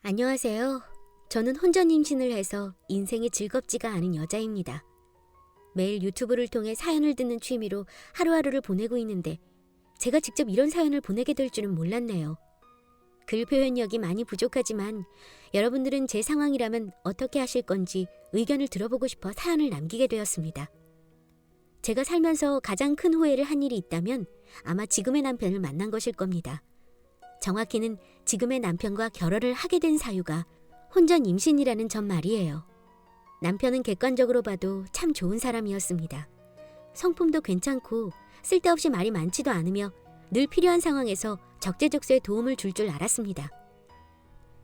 안녕하세요. 저는 혼전 임신을 해서 인생이 즐겁지가 않은 여자입니다. 매일 유튜브를 통해 사연을 듣는 취미로 하루하루를 보내고 있는데 제가 직접 이런 사연을 보내게 될 줄은 몰랐네요. 글 표현력이 많이 부족하지만 여러분들은 제 상황이라면 어떻게 하실 건지 의견을 들어보고 싶어 사연을 남기게 되었습니다. 제가 살면서 가장 큰 후회를 한 일이 있다면 아마 지금의 남편을 만난 것일 겁니다. 정확히는 지금의 남편과 결혼을 하게 된 사유가 혼전 임신이라는 점 말이에요. 남편은 객관적으로 봐도 참 좋은 사람이었습니다. 성품도 괜찮고 쓸데없이 말이 많지도 않으며 늘 필요한 상황에서 적재적소에 도움을 줄줄 알았습니다.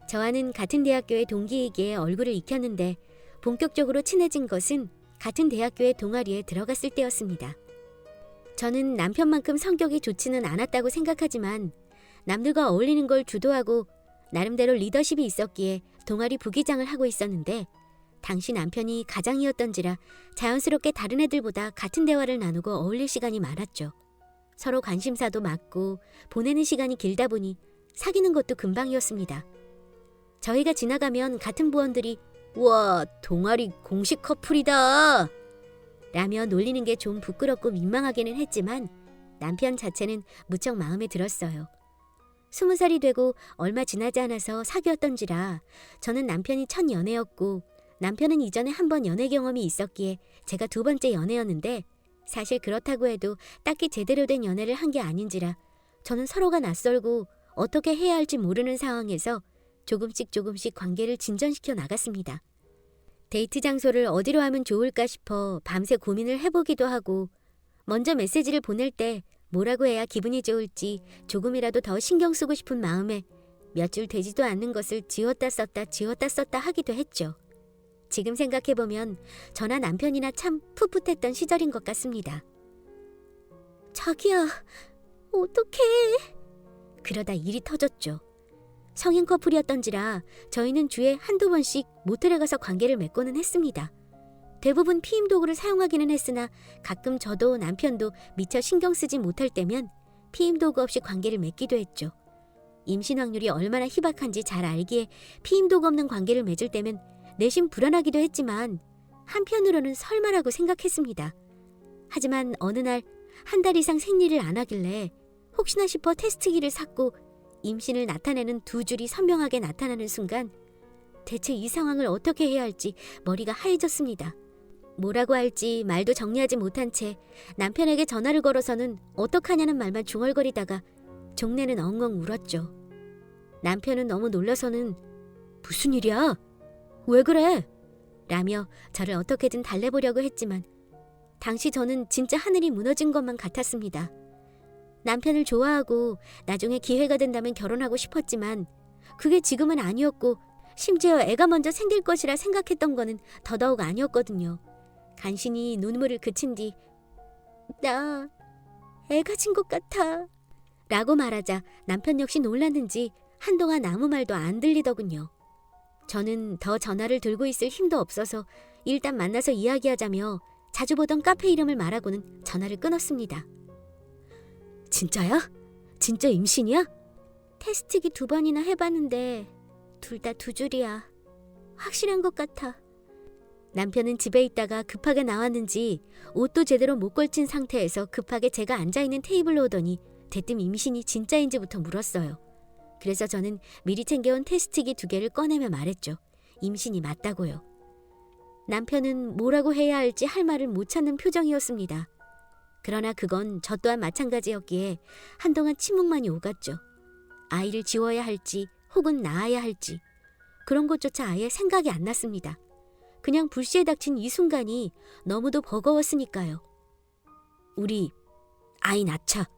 저와는 같은 대학교의 동기이기에 얼굴을 익혔는데 본격적으로 친해진 것은 같은 대학교의 동아리에 들어갔을 때였습니다. 저는 남편만큼 성격이 좋지는 않았다고 생각하지만 남들과 어울리는 걸 주도하고 나름대로 리더십이 있었기에 동아리 부기장을 하고 있었는데 당시 남편이 가장이었던지라 자연스럽게 다른 애들보다 같은 대화를 나누고 어울릴 시간이 많았죠. 서로 관심사도 맞고 보내는 시간이 길다 보니 사귀는 것도 금방이었습니다. 저희가 지나가면 같은 부원들이 와 동아리 공식 커플이다 라며 놀리는 게 좀 부끄럽고 민망하기는 했지만 남편 자체는 무척 마음에 들었어요. 스무 살이 되고 얼마 지나지 않아서 사귀었던지라 저는 남편이 첫 연애였고 남편은 이전에 한 번 연애 경험이 있었기에 제가 두 번째 연애였는데 사실 그렇다고 해도 딱히 제대로 된 연애를 한 게 아닌지라 저는 서로가 낯설고 어떻게 해야 할지 모르는 상황에서 조금씩 조금씩 관계를 진전시켜 나갔습니다. 데이트 장소를 어디로 하면 좋을까 싶어 밤새 고민을 해보기도 하고 먼저 메시지를 보낼 때 뭐라고 해야 기분이 좋을지 조금이라도 더 신경 쓰고 싶은 마음에 몇 줄 되지도 않는 것을 지웠다 썼다 지웠다 썼다 하기도 했죠. 지금 생각해보면 저나 남편이나 참 풋풋했던 시절인 것 같습니다. 자기야, 어떡해. 그러다 일이 터졌죠. 성인 커플이었던지라 저희는 주에 한두 번씩 모텔에 가서 관계를 맺고는 했습니다. 대부분 피임 도구를 사용하기는 했으나 가끔 저도 남편도 미처 신경 쓰지 못할 때면 피임 도구 없이 관계를 맺기도 했죠. 임신 확률이 얼마나 희박한지 잘 알기에 피임 도구 없는 관계를 맺을 때면 내심 불안하기도 했지만 한편으로는 설마라고 생각했습니다. 하지만 어느 날 한 달 이상 생리를 안 하길래 혹시나 싶어 테스트기를 샀고 임신을 나타내는 두 줄이 선명하게 나타나는 순간 대체 이 상황을 어떻게 해야 할지 머리가 하얘졌습니다. 뭐라고 할지 말도 정리하지 못한 채 남편에게 전화를 걸어서는 어떡하냐는 말만 중얼거리다가 종래는 엉엉 울었죠. 남편은 너무 놀라서는 무슨 일이야? 왜 그래? 라며 저를 어떻게든 달래보려고 했지만 당시 저는 진짜 하늘이 무너진 것만 같았습니다. 남편을 좋아하고 나중에 기회가 된다면 결혼하고 싶었지만 그게 지금은 아니었고 심지어 애가 먼저 생길 것이라 생각했던 거는 더더욱 아니었거든요. 간신히 눈물을 그친 뒤 나 애 가 진 것 같아 라고 말하자 남편 역시 놀랐는지 한동안 아무 말도 안 들리더군요. 저는 더 전화를 들고 있을 힘도 없어서 일단 만나서 이야기하자며 자주 보던 카페 이름을 말하고는 전화를 끊었습니다. 진짜야? 진짜 임신이야? 테스트기 두 번이나 해봤는데 둘 다 두 줄이야. 확실한 것 같아. 남편은 집에 있다가 급하게 나왔는지 옷도 제대로 못 걸친 상태에서 급하게 제가 앉아있는 테이블로 오더니 대뜸 임신이 진짜인지부터 물었어요. 그래서 저는 미리 챙겨온 테스트기 두 개를 꺼내며 말했죠. 임신이 맞다고요. 남편은 뭐라고 해야 할지 할 말을 못 찾는 표정이었습니다. 그러나 그건 저 또한 마찬가지였기에 한동안 침묵만이 오갔죠. 아이를 지워야 할지 혹은 낳아야 할지 그런 것조차 아예 생각이 안 났습니다. 그냥 불시에 닥친 이 순간이 너무도 버거웠으니까요. 우리 아이 낳자.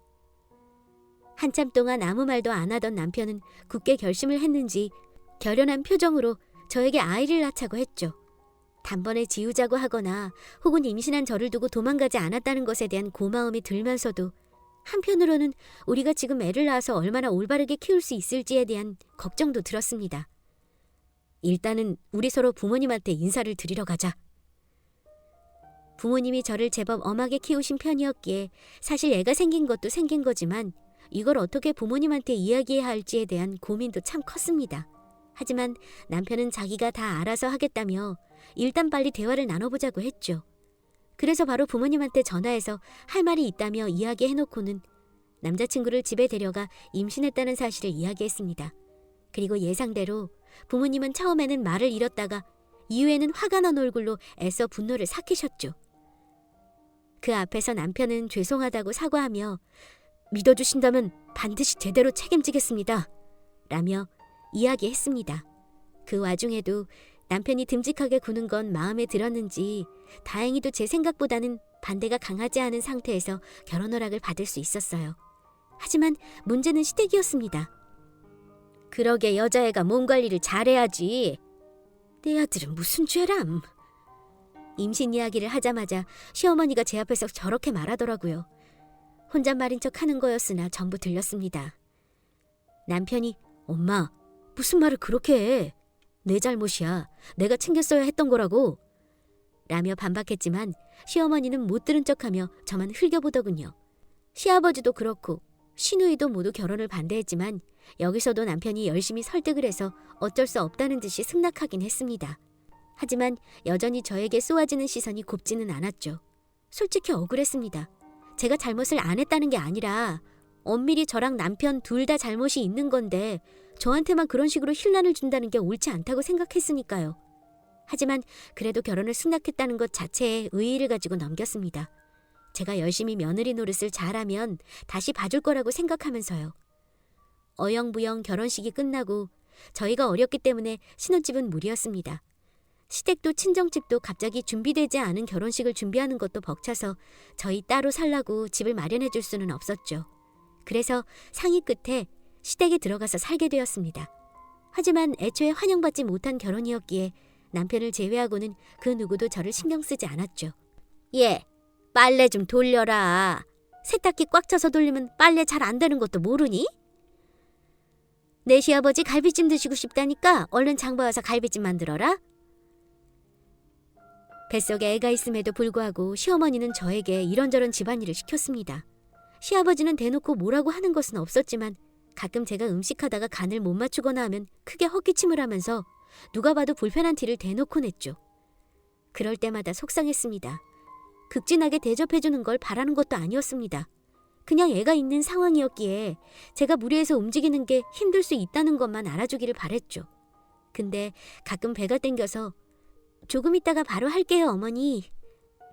한참 동안 아무 말도 안 하던 남편은 굳게 결심을 했는지 결연한 표정으로 저에게 아이를 낳자고 했죠. 단번에 지우자고 하거나 혹은 임신한 저를 두고 도망가지 않았다는 것에 대한 고마움이 들면서도 한편으로는 우리가 지금 애를 낳아서 얼마나 올바르게 키울 수 있을지에 대한 걱정도 들었습니다. 일단은 우리 서로 부모님한테 인사를 드리러 가자. 부모님이 저를 제법 엄하게 키우신 편이었기에 사실 애가 생긴 것도 생긴 거지만 이걸 어떻게 부모님한테 이야기해야 할지에 대한 고민도 참 컸습니다. 하지만 남편은 자기가 다 알아서 하겠다며 일단 빨리 대화를 나눠보자고 했죠. 그래서 바로 부모님한테 전화해서 할 말이 있다며 이야기해놓고는 남자친구를 집에 데려가 임신했다는 사실을 이야기했습니다. 그리고 예상대로 부모님은 처음에는 말을 잃었다가 이후에는 화가 난 얼굴로 애써 분노를 삭히셨죠. 그 앞에서 남편은 죄송하다고 사과하며 믿어주신다면 반드시 제대로 책임지겠습니다. 라며 이야기했습니다. 그 와중에도 남편이 듬직하게 구는 건 마음에 들었는지 다행히도 제 생각보다는 반대가 강하지 않은 상태에서 결혼 허락을 받을 수 있었어요. 하지만 문제는 시댁이었습니다. 그러게 여자애가 몸 관리를 잘해야지. 내 아들은 무슨 죄람? 임신 이야기를 하자마자 시어머니가 제 앞에서 저렇게 말하더라고요. 혼잣말인 척 하는 거였으나 전부 들렸습니다. 남편이 엄마 무슨 말을 그렇게 해? 내 잘못이야. 내가 챙겼어야 했던 거라고. 라며 반박했지만 시어머니는 못 들은 척하며 저만 흘겨보더군요. 시아버지도 그렇고 시누이도 모두 결혼을 반대했지만 여기서도 남편이 열심히 설득을 해서 어쩔 수 없다는 듯이 승낙하긴 했습니다. 하지만 여전히 저에게 쏘아지는 시선이 곱지는 않았죠. 솔직히 억울했습니다. 제가 잘못을 안 했다는 게 아니라 엄밀히 저랑 남편 둘 다 잘못이 있는 건데 저한테만 그런 식으로 힐난을 준다는 게 옳지 않다고 생각했으니까요. 하지만 그래도 결혼을 승낙했다는 것 자체에 의의를 가지고 넘겼습니다. 제가 열심히 며느리 노릇을 잘하면 다시 봐줄 거라고 생각하면서요. 어영부영 결혼식이 끝나고 저희가 어렸기 때문에 신혼집은 무리였습니다. 시댁도 친정집도 갑자기 준비되지 않은 결혼식을 준비하는 것도 벅차서 저희 따로 살라고 집을 마련해 줄 수는 없었죠. 그래서 상의 끝에 시댁에 들어가서 살게 되었습니다. 하지만 애초에 환영받지 못한 결혼이었기에 남편을 제외하고는 그 누구도 저를 신경 쓰지 않았죠. 예, 빨래 좀 돌려라. 세탁기 꽉 차서 돌리면 빨래 잘 안 되는 것도 모르니? 내 시아버지 갈비찜 드시고 싶다니까 얼른 장봐 와서 갈비찜 만들어라. 뱃속에 애가 있음에도 불구하고 시어머니는 저에게 이런저런 집안일을 시켰습니다. 시아버지는 대놓고 뭐라고 하는 것은 없었지만 가끔 제가 음식하다가 간을 못 맞추거나 하면 크게 헛기침을 하면서 누가 봐도 불편한 티를 대놓고 냈죠. 그럴 때마다 속상했습니다. 극진하게 대접해주는 걸 바라는 것도 아니었습니다. 그냥 애가 있는 상황이었기에 제가 무리해서 움직이는 게 힘들 수 있다는 것만 알아주기를 바랬죠. 근데 가끔 배가 땡겨서 조금 있다가 바로 할게요, 어머니.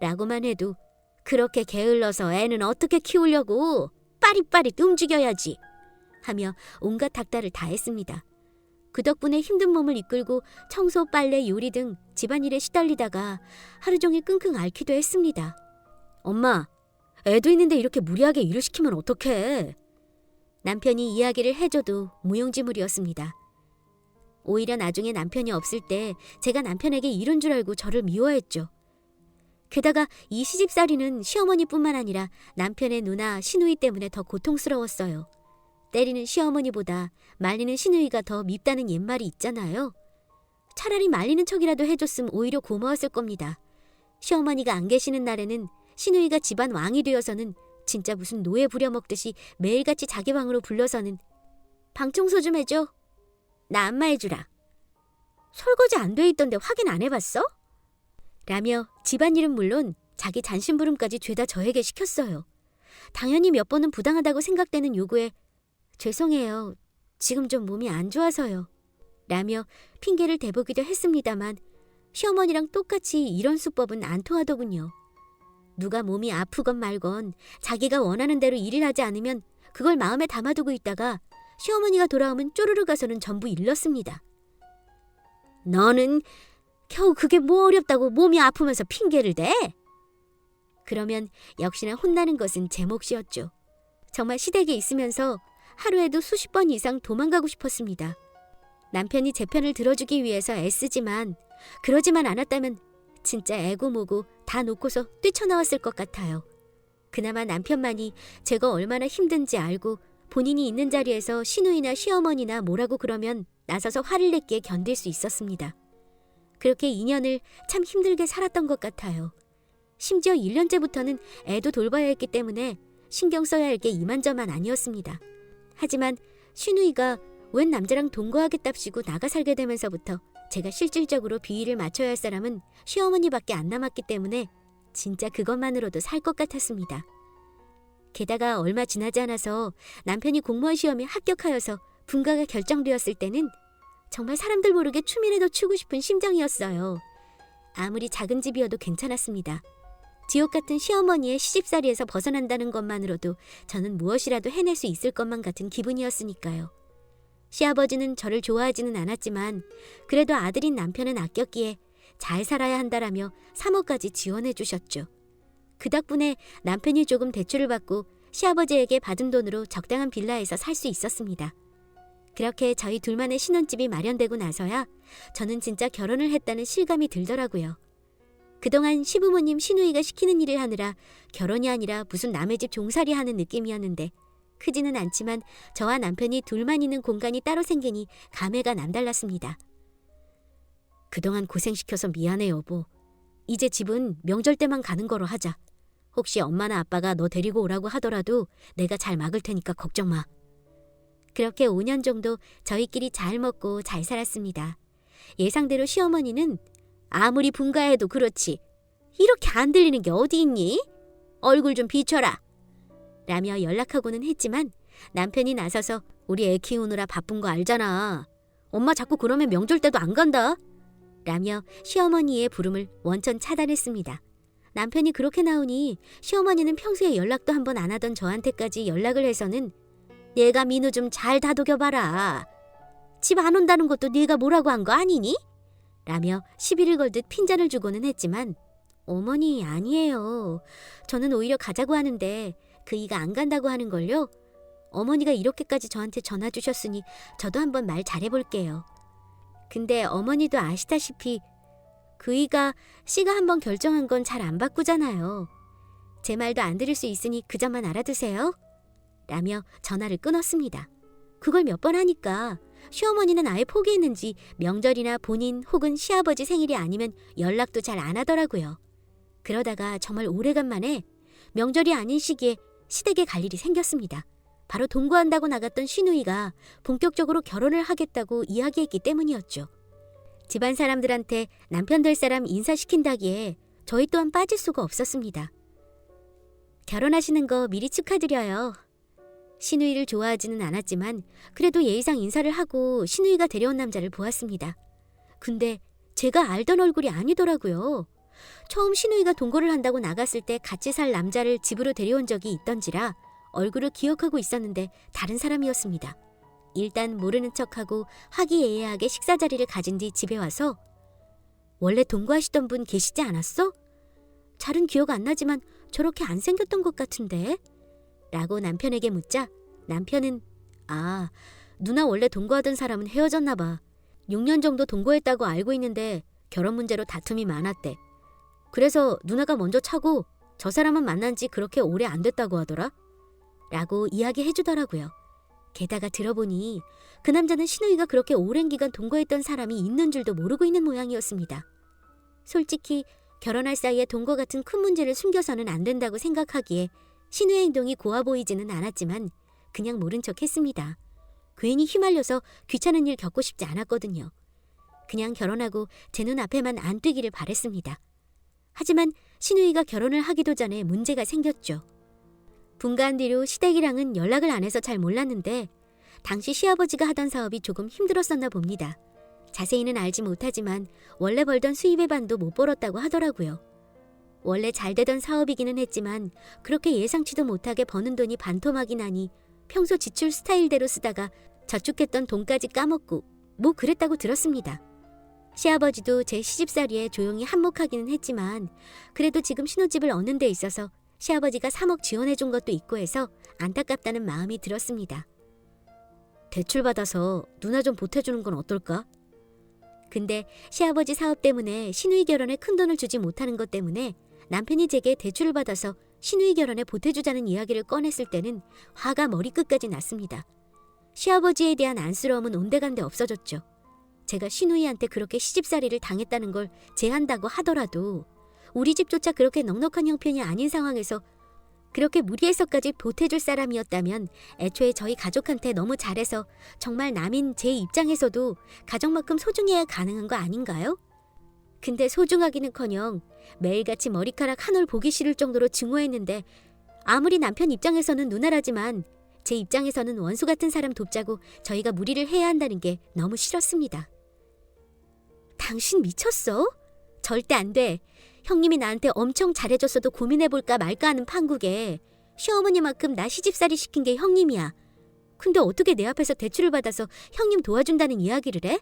라고만 해도 그렇게 게을러서 애는 어떻게 키우려고 빠릿빠릿 움직여야지. 하며 온갖 닥달을 다 했습니다. 그 덕분에 힘든 몸을 이끌고 청소, 빨래, 요리 등 집안일에 시달리다가 하루 종일 끙끙 앓기도 했습니다. 엄마, 애도 있는데 이렇게 무리하게 일을 시키면 어떡해? 남편이 이야기를 해줘도 무용지물이었습니다. 오히려 나중에 남편이 없을 때 제가 남편에게 이른 줄 알고 저를 미워했죠. 게다가 이 시집살이는 시어머니뿐만 아니라 남편의 누나 시누이 때문에 더 고통스러웠어요. 때리는 시어머니보다 말리는 시누이가 더 밉다는 옛말이 있잖아요. 차라리 말리는 척이라도 해줬음 오히려 고마웠을 겁니다. 시어머니가 안 계시는 날에는 시누이가 집안 왕이 되어서는 진짜 무슨 노예 부려먹듯이 매일같이 자기 방으로 불러서는 방 청소 좀 해줘. 나 안마 해주라. 설거지 안 돼 있던데 확인 안 해봤어? 라며 집안일은 물론 자기 잔심부름까지 죄다 저에게 시켰어요. 당연히 몇 번은 부당하다고 생각되는 요구에 죄송해요. 지금 좀 몸이 안 좋아서요. 라며 핑계를 대보기도 했습니다만 시어머니랑 똑같이 이런 수법은 안 통하더군요. 누가 몸이 아프건 말건 자기가 원하는 대로 일을 하지 않으면 그걸 마음에 담아두고 있다가 시어머니가 돌아오면 쪼르르 가서는 전부 일렀습니다. 너는 겨우 그게 뭐 어렵다고 몸이 아프면서 핑계를 대? 그러면 역시나 혼나는 것은 제 몫이었죠. 정말 시댁에 있으면서 하루에도 수십 번 이상 도망가고 싶었습니다. 남편이 제 편을 들어주기 위해서 애쓰지만 그러지만 않았다면 진짜 애고모고 다 놓고서 뛰쳐나왔을 것 같아요. 그나마 남편만이 제가 얼마나 힘든지 알고 본인이 있는 자리에서 시누이나 시어머니나 뭐라고 그러면 나서서 화를 냈기에 견딜 수 있었습니다. 그렇게 2년을 참 힘들게 살았던 것 같아요. 심지어 1년째부터는 애도 돌봐야 했기 때문에 신경 써야 할 게 이만저만 아니었습니다. 하지만 시누이가 웬 남자랑 동거하겠답시고 나가 살게 되면서부터 제가 실질적으로 비위를 맞춰야 할 사람은 시어머니밖에 안 남았기 때문에 진짜 그것만으로도 살 것 같았습니다. 게다가 얼마 지나지 않아서 남편이 공무원 시험에 합격하여서 분가가 결정되었을 때는 정말 사람들 모르게 춤이라도 추고 싶은 심정이었어요. 아무리 작은 집이어도 괜찮았습니다. 지옥 같은 시어머니의 시집살이에서 벗어난다는 것만으로도 저는 무엇이라도 해낼 수 있을 것만 같은 기분이었으니까요. 시아버지는 저를 좋아하지는 않았지만 그래도 아들인 남편은 아꼈기에 잘 살아야 한다라며 3억까지 지원해 주셨죠. 그 덕분에 남편이 조금 대출을 받고 시아버지에게 받은 돈으로 적당한 빌라에서 살 수 있었습니다. 그렇게 저희 둘만의 신혼집이 마련되고 나서야 저는 진짜 결혼을 했다는 실감이 들더라고요. 그동안 시부모님 시누이가 시키는 일을 하느라 결혼이 아니라 무슨 남의 집 종살이 하는 느낌이었는데 크지는 않지만 저와 남편이 둘만 있는 공간이 따로 생기니 감회가 남달랐습니다. 그동안 고생시켜서 미안해 여보. 이제 집은 명절 때만 가는 거로 하자. 혹시 엄마나 아빠가 너 데리고 오라고 하더라도 내가 잘 막을 테니까 걱정 마. 그렇게 5년 정도 저희끼리 잘 먹고 잘 살았습니다. 예상대로 시어머니는 아무리 분가해도 그렇지. 이렇게 안 들리는 게 어디 있니? 얼굴 좀 비춰라. 라며 연락하고는 했지만 남편이 나서서 우리 애 키우느라 바쁜 거 알잖아. 엄마 자꾸 그러면 명절 때도 안 간다. 라며 시어머니의 부름을 원천 차단했습니다. 남편이 그렇게 나오니 시어머니는 평소에 연락도 한 번 안 하던 저한테까지 연락을 해서는 내가 민우 좀 잘 다독여봐라. 집 안 온다는 것도 네가 뭐라고 한 거 아니니? 라며 시비를 걸듯 핀잔을 주고는 했지만 어머니 아니에요. 저는 오히려 가자고 하는데 그이가 안 간다고 하는 걸요. 어머니가 이렇게까지 저한테 전화 주셨으니 저도 한번 말 잘해볼게요. 근데 어머니도 아시다시피 그이가 씨가 한번 결정한 건 잘 안 바꾸잖아요. 제 말도 안 들을 수 있으니 그 점만 알아두세요. 라며 전화를 끊었습니다. 그걸 몇 번 하니까 시어머니는 아예 포기했는지 명절이나 본인 혹은 시아버지 생일이 아니면 연락도 잘 안 하더라고요. 그러다가 정말 오래간만에 명절이 아닌 시기에 시댁에 갈 일이 생겼습니다. 바로 동거한다고 나갔던 시누이가 본격적으로 결혼을 하겠다고 이야기했기 때문이었죠. 집안 사람들한테 남편 될 사람 인사시킨다기에 저희 또한 빠질 수가 없었습니다. 결혼하시는 거 미리 축하드려요. 시누이를 좋아하지는 않았지만 그래도 예의상 인사를 하고 시누이가 데려온 남자를 보았습니다. 근데 제가 알던 얼굴이 아니더라고요. 처음 시누이가 동거를 한다고 나갔을 때 같이 살 남자를 집으로 데려온 적이 있던지라 얼굴을 기억하고 있었는데 다른 사람이었습니다. 일단 모르는 척하고 화기애애하게 식사 자리를 가진 뒤 집에 와서 원래 동거하시던 분 계시지 않았어? 잘은 기억 안 나지만 저렇게 안 생겼던 것 같은데? 라고 남편에게 묻자 남편은 아 누나 원래 동거하던 사람은 헤어졌나 봐. 6년 정도 동거했다고 알고 있는데 결혼 문제로 다툼이 많았대. 그래서 누나가 먼저 차고 저 사람은 만난 지 그렇게 오래 안 됐다고 하더라. 라고 이야기해 주더라고요. 게다가 들어보니 그 남자는 신우이가 그렇게 오랜 기간 동거했던 사람이 있는 줄도 모르고 있는 모양이었습니다. 솔직히 결혼할 사이에 동거 같은 큰 문제를 숨겨서는 안 된다고 생각하기에 신우의 행동이 고와 보이지는 않았지만 그냥 모른 척 했습니다. 괜히 휘말려서 귀찮은 일 겪고 싶지 않았거든요. 그냥 결혼하고 제 눈앞에만 안 뜨기를 바랬습니다. 하지만 신우이가 결혼을 하기도 전에 문제가 생겼죠. 분가한 뒤로 시댁이랑은 연락을 안 해서 잘 몰랐는데 당시 시아버지가 하던 사업이 조금 힘들었었나 봅니다. 자세히는 알지 못하지만 원래 벌던 수입의 반도 못 벌었다고 하더라고요. 원래 잘 되던 사업이기는 했지만 그렇게 예상치도 못하게 버는 돈이 반토막이 나니 평소 지출 스타일대로 쓰다가 저축했던 돈까지 까먹고 뭐 그랬다고 들었습니다. 시아버지도 제 시집살이에 조용히 한몫하기는 했지만 그래도 지금 신혼집을 얻는 데 있어서 시아버지가 3억 지원해 준 것도 있고 해서 안타깝다는 마음이 들었습니다. 대출 받아서 누나 좀 보태주는 건 어떨까? 근데 시아버지 사업 때문에 신우이 결혼에 큰 돈을 주지 못하는 것 때문에 남편이 제게 대출을 받아서 신우이 결혼에 보태주자는 이야기를 꺼냈을 때는 화가 머리끝까지 났습니다. 시아버지에 대한 안쓰러움은 온데간데 없어졌죠. 제가 신우이한테 그렇게 시집살이를 당했다는 걸 제한다고 하더라도 우리 집조차 그렇게 넉넉한 형편이 아닌 상황에서 그렇게 무리해서까지 보태줄 사람이었다면 애초에 저희 가족한테 너무 잘해서 정말 남인 제 입장에서도 가족만큼 소중해야 가능한 거 아닌가요? 근데 소중하기는커녕 매일같이 머리카락 한 올 보기 싫을 정도로 증오했는데 아무리 남편 입장에서는 누나라지만 제 입장에서는 원수 같은 사람 돕자고 저희가 무리를 해야 한다는 게 너무 싫었습니다. 당신 미쳤어? 절대 안 돼. 형님이 나한테 엄청 잘해줬어도 고민해볼까 말까 하는 판국에 시어머니만큼 나 시집살이 시킨 게 형님이야. 근데 어떻게 내 앞에서 대출을 받아서 형님 도와준다는 이야기를 해?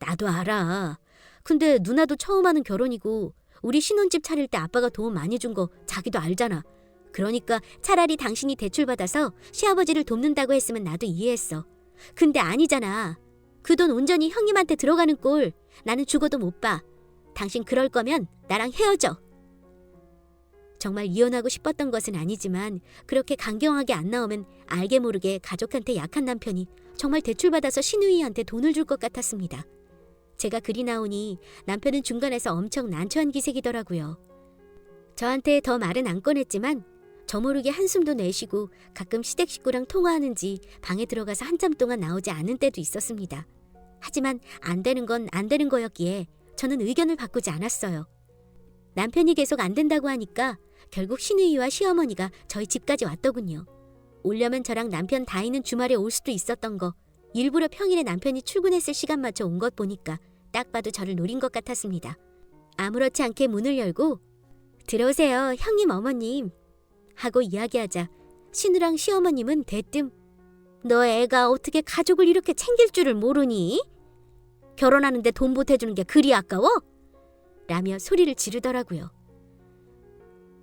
나도 알아. 근데 누나도 처음 하는 결혼이고 우리 신혼집 차릴 때 아빠가 도움 많이 준 거 자기도 알잖아. 그러니까 차라리 당신이 대출 받아서 시아버지를 돕는다고 했으면 나도 이해했어. 근데 아니잖아. 그 돈 온전히 형님한테 들어가는 꼴 나는 죽어도 못 봐. 당신 그럴 거면 나랑 헤어져. 정말 이혼하고 싶었던 것은 아니지만 그렇게 강경하게 안 나오면 알게 모르게 가족한테 약한 남편이 정말 대출받아서 신우이한테 돈을 줄 것 같았습니다. 제가 그리 나오니 남편은 중간에서 엄청 난처한 기색이더라고요. 저한테 더 말은 안 꺼냈지만 저 모르게 한숨도 내쉬고 가끔 시댁 식구랑 통화하는지 방에 들어가서 한참 동안 나오지 않은 때도 있었습니다. 하지만 안 되는 건 안 되는 거였기에 저는 의견을 바꾸지 않았어요. 남편이 계속 안 된다고 하니까 결국 신우이와 시어머니가 저희 집까지 왔더군요. 오려면 저랑 남편 다이는 주말에 올 수도 있었던 거 일부러 평일에 남편이 출근했을 시간 맞춰 온 것 보니까 딱 봐도 저를 노린 것 같았습니다. 아무렇지 않게 문을 열고 들어오세요 형님 어머님 하고 이야기하자 신우랑 시어머님은 대뜸 너 애가 어떻게 가족을 이렇게 챙길 줄을 모르니? 결혼하는데 돈 보태주는 게 그리 아까워? 라며 소리를 지르더라고요.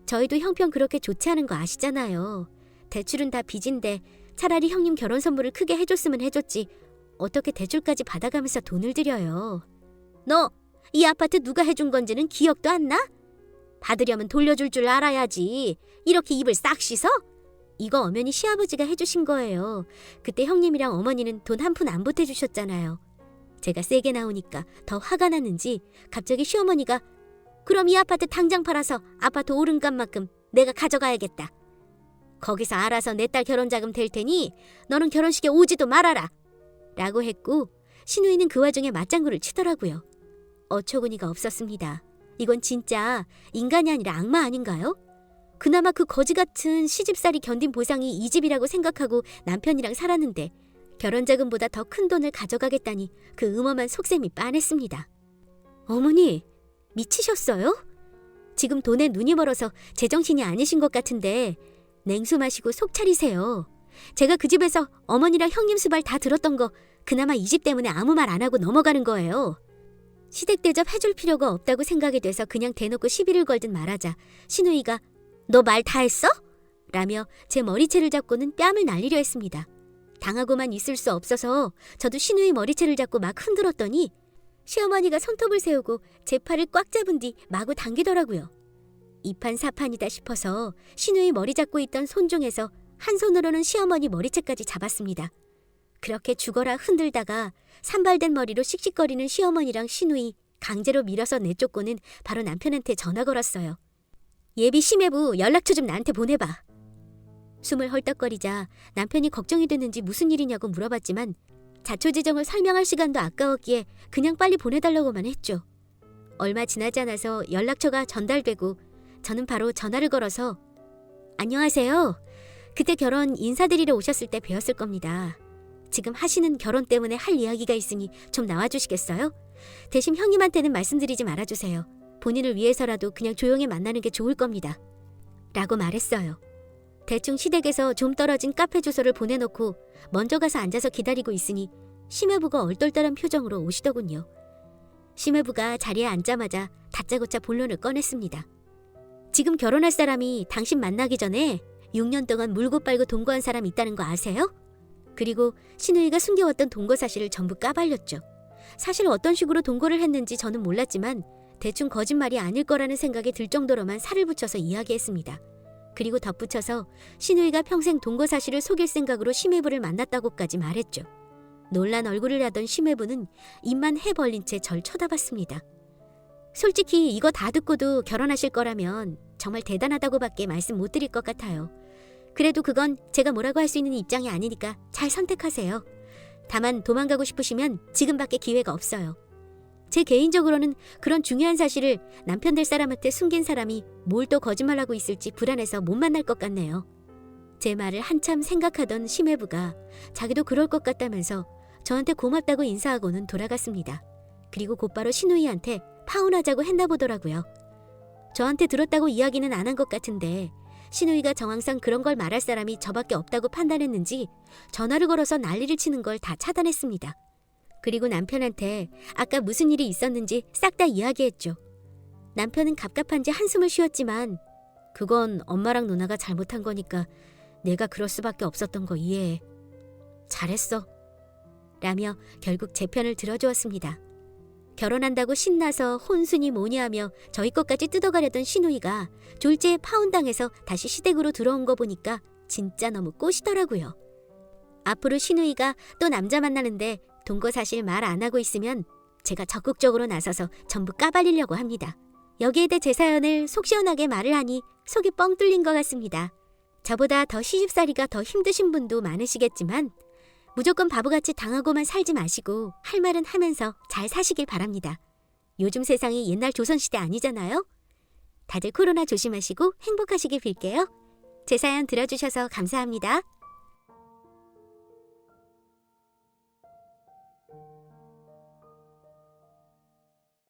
저희도 형편 그렇게 좋지 않은 거 아시잖아요. 대출은 다 빚인데 차라리 형님 결혼 선물을 크게 해줬으면 해줬지. 어떻게 대출까지 받아가면서 돈을 들여요. 너 이 아파트 누가 해준 건지는 기억도 안 나? 받으려면 돌려줄 줄 알아야지. 이렇게 입을 싹 씻어? 이거 엄연히 시아버지가 해주신 거예요. 그때 형님이랑 어머니는 돈 한 푼 안 보태주셨잖아요. 제가 세게 나오니까 더 화가 났는지 갑자기 시어머니가 그럼 이 아파트 당장 팔아서 아파트 오름값만큼 내가 가져가야겠다. 거기서 알아서 내 딸 결혼 자금 될 테니 너는 결혼식에 오지도 말아라. 라고 했고 신우이는 그 와중에 맞장구를 치더라고요. 어처구니가 없었습니다. 이건 진짜 인간이 아니라 악마 아닌가요? 그나마 그 거지 같은 시집살이 견딘 보상이 이 집이라고 생각하고 남편이랑 살았는데 결혼 자금보다 더 큰 돈을 가져가겠다니 그 음험한 속셈이 빤했습니다. 어머니, 미치셨어요? 지금 돈에 눈이 멀어서 제정신이 아니신 것 같은데 냉수 마시고 속 차리세요. 제가 그 집에서 어머니랑 형님 수발 다 들었던 거 그나마 이 집 때문에 아무 말 안 하고 넘어가는 거예요. 시댁 대접 해줄 필요가 없다고 생각이 돼서 그냥 대놓고 시비를 걸듯 말하자 신우이가 너 말 다 했어? 라며 제 머리채를 잡고는 뺨을 날리려 했습니다. 당하고만 있을 수 없어서 저도 신우이 머리채를 잡고 막 흔들었더니 시어머니가 손톱을 세우고 제 팔을 꽉 잡은 뒤 마구 당기더라고요. 이판 사판이다 싶어서 신우이 머리 잡고 있던 손 중에서 한 손으로는 시어머니 머리채까지 잡았습니다. 그렇게 죽어라 흔들다가 산발된 머리로 씩씩거리는 시어머니랑 신우이 강제로 밀어서 내쫓고는 바로 남편한테 전화 걸었어요. 예비 심해부 연락처 좀 나한테 보내봐. 숨을 헐떡거리자 남편이 걱정이 됐는지 무슨 일이냐고 물어봤지만 자초지정을 설명할 시간도 아까웠기에 그냥 빨리 보내달라고만 했죠. 얼마 지나지 않아서 연락처가 전달되고 저는 바로 전화를 걸어서 안녕하세요. 그때 결혼 인사드리러 오셨을 때 뵈었을 겁니다. 지금 하시는 결혼 때문에 할 이야기가 있으니 좀 나와주시겠어요? 대신 형님한테는 말씀드리지 말아주세요. 본인을 위해서라도 그냥 조용히 만나는 게 좋을 겁니다. 라고 말했어요. 대충 시댁에서 좀 떨어진 카페 주소를 보내놓고 먼저 가서 앉아서 기다리고 있으니 심해부가 얼떨떨한 표정으로 오시더군요. 심해부가 자리에 앉자마자 다짜고짜 본론을 꺼냈습니다. 지금 결혼할 사람이 당신 만나기 전에 6년 동안 물고 빨고 동거한 사람 있다는 거 아세요? 그리고 신우이가 숨겨왔던 동거 사실을 전부 까발렸죠. 사실 어떤 식으로 동거를 했는지 저는 몰랐지만 대충 거짓말이 아닐 거라는 생각이 들 정도로만 살을 붙여서 이야기했습니다. 그리고 덧붙여서 신우이가 평생 동거 사실을 속일 생각으로 심해부를 만났다고까지 말했죠. 놀란 얼굴을 하던 심해부는 입만 해 벌린 채 절 쳐다봤습니다. 솔직히 이거 다 듣고도 결혼하실 거라면 정말 대단하다고밖에 말씀 못 드릴 것 같아요. 그래도 그건 제가 뭐라고 할 수 있는 입장이 아니니까 잘 선택하세요. 다만 도망가고 싶으시면 지금밖에 기회가 없어요. 제 개인적으로는 그런 중요한 사실을 남편 될 사람한테 숨긴 사람이 뭘 또 거짓말하고 있을지 불안해서 못 만날 것 같네요. 제 말을 한참 생각하던 심해부가 자기도 그럴 것 같다면서 저한테 고맙다고 인사하고는 돌아갔습니다. 그리고 곧바로 신우이한테 파혼하자고 했나 보더라고요. 저한테 들었다고 이야기는 안 한 것 같은데 신우이가 정황상 그런 걸 말할 사람이 저밖에 없다고 판단했는지 전화를 걸어서 난리를 치는 걸 다 차단했습니다. 그리고 남편한테 아까 무슨 일이 있었는지 싹 다 이야기했죠. 남편은 갑갑한지 한숨을 쉬었지만 그건 엄마랑 누나가 잘못한 거니까 내가 그럴 수밖에 없었던 거 이해해. 잘했어. 라며 결국 제 편을 들어주었습니다. 결혼한다고 신나서 혼순이 뭐냐 하며 저희 것까지 뜯어가려던 신우이가 졸지에 파혼당해서 다시 시댁으로 들어온 거 보니까 진짜 너무 꼬시더라고요. 앞으로 신우이가 또 남자 만나는데 동거 사실 말 안 하고 있으면 제가 적극적으로 나서서 전부 까발리려고 합니다. 여기에 대해 제 사연을 속 시원하게 말을 하니 속이 뻥 뚫린 것 같습니다. 저보다 더 시집살이가 더 힘드신 분도 많으시겠지만 무조건 바보같이 당하고만 살지 마시고 할 말은 하면서 잘 사시길 바랍니다. 요즘 세상이 옛날 조선시대 아니잖아요? 다들 코로나 조심하시고 행복하시길 빌게요. 제 사연 들어주셔서 감사합니다.